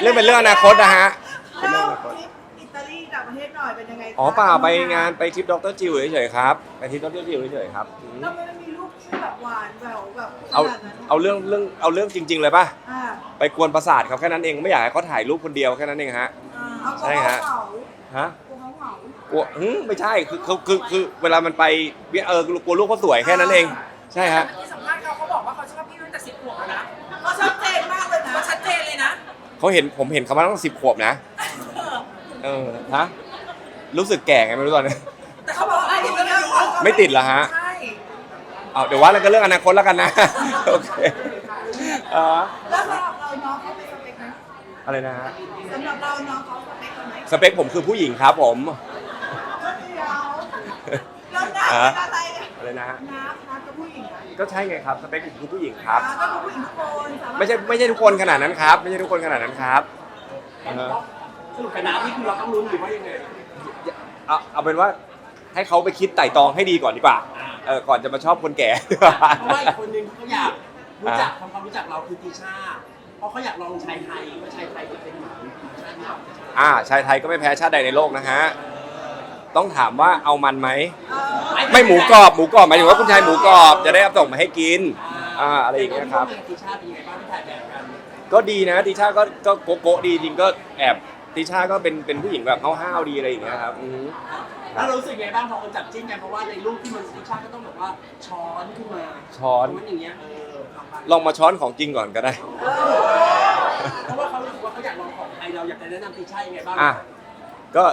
เรื่องเป็นเรื่องอนาคตนะฮะเป็นเรื่เล่าองอนาคตทริปอิตาลีต่างประเทศหน่อยเป็นยังไงคะอ๋อเปล่าไปงานไปทริปดรจิวเฉยๆครับไปทริปดรจิวเฉยๆครับอืมทำไมมันมีรูปที่แบบหวานแหววแบบขเอานาดนั้นเอาเรื่องเรื่องเอาเรื่องจริง ๆ เลยป่ะอ่าไปกวนประสาทเขาแค่นั้นเองไม่อยากให้เขาถ่ายรูปคนเดียวแค่นั้นเองฮะเอาใช่ฮะเขาฮะเขาเหงากลัวอืมไม่ใช่คือคือคือคือเวลามันไปเออกลัวลูกเขาสวยแค่นั้นเอง ใช่ฮะ เมื่อกี้ เขาเห็นผมเห็นเขามาตั้งสิบขวบนะ เออฮะรู้สึกแก่ไงไม่รู้ตอนนี้ แต่เขาบอกว่าไม่ติดแล้วนะไม่ติดเหรอฮะ ใช่เอาเดี๋ยวว่าแล้วก็เรื่องอนาคตแล้วกันนะ โอเคเอ่อแล้วสำหรับเราน้องเขาเป็นสเปคไหมอะไรนะฮะสำหรับเราน้องเขาสเปคเราไหมสเปคผมคือผู้หญิงครับผม ก็เดียวแล้วน้ำเป็นอะไร เนี่ยอะไรนะฮะน้ำน้ำกับผู้หญิงอะก็ใช่ไงครับสเปคผมคือผู้หญิงครับอ่าก็คือผู้หญิงทุกคนสาารถไม่ใช่ไม่ใช่ทุกคนขนาดนั้นครับ ไม่ใช่ทุกคนขนาดนั้นครับเออสรุปกับน้ำนี่คือเราต้องลุ้นหรือว่ายังไงเอาเอาเป็นว่าให้เขาไปคิดไต่ตองให้ดีก่อนดีกว่าเออก่อนจะมาชอบคนแก่ เพราะว่าอีกคนนึงเขาอยากรู้จักทำความรู้จักเราคือติชาเพราะเขาอยากลองชายไทยว่าชายไทยจะเป็นเหมือนชาติเราอ่าชายไทยก็ไม่แพ้ชาติใดในโลกนะฮะ ต้องถามว่าเอามันไหม เออ ไม่หมูกรอบหมูกรอบหมายถึงว่าคุณชายหมูกรอบจะได้เอาส่งมาให้กินอ่าอะไรอย่างเงี้ยครับ ติชาเป็นยังไงบ้างที่ถ่ายแบบกันก็ดีนะติช่าก็ก็โกโก้ดีจริงก็แอบติช่าก็เป็นเป็นผู้หญิงแบบห้าวๆดีอะไรอย่างเงี้ยครับอืม แล้วรู้สึกไงบ้างพอคนจับจิ้นกันเพราะว่าในรูปที่มันติชาก็ต้องแบบว่าช้อนขึ้นมาช้อน มันอย่างเงี้ยเออลองมาช้อนของจริงก่อนก็ได้ เพราะว่าเขารู้สึกว่าเขาอยากลองของไทยเราอยากจะแนะนำติชายังไงบ้างอะก็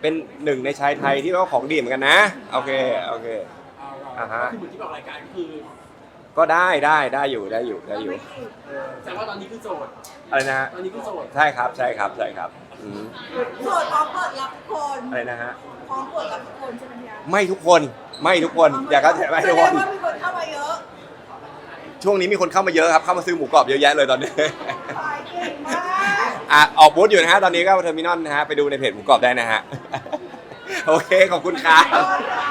เป็นหนึ่งในชายไทยที่ว่าของดีเหมือนกันนะ โอเค โอเคเอาเราอ่าฮะก็คือเหมือนที่บอกรายการคือก็ได้ได้ได้อยู่ได้อยู่ได้อยู่แต่ว่าตอนนี้คือโสดอะไรนะฮะ ตอนนี้คือโสดใช่ครับใช่ครับใช่ครับอืมโสดพร้อมเปิดรับทุกคนอะไรนะฮะ พร้อมเปิดรับทุกคนใช่ไหมพี่อาร์ตไม่ทุกคนไม่ทุกคนอย่าเข้าใจไม่ทุกคน แสดงว่ามีคนเข้ามาเยอะ ช่วงนี้มีคนเข้ามาเยอะครับ เข้ามาซื้อหมูกรอบเยอะแยะเลยตอนนี้ ขายเก่งมากอะออกบูธอยู่นะฮะ ตอนนี้ก็เทอร์มินอลนะฮะ ไปดูในเพจหมูกรอบได้นะฮะ โอเค ขอบคุณครับขอบคุณค่ะ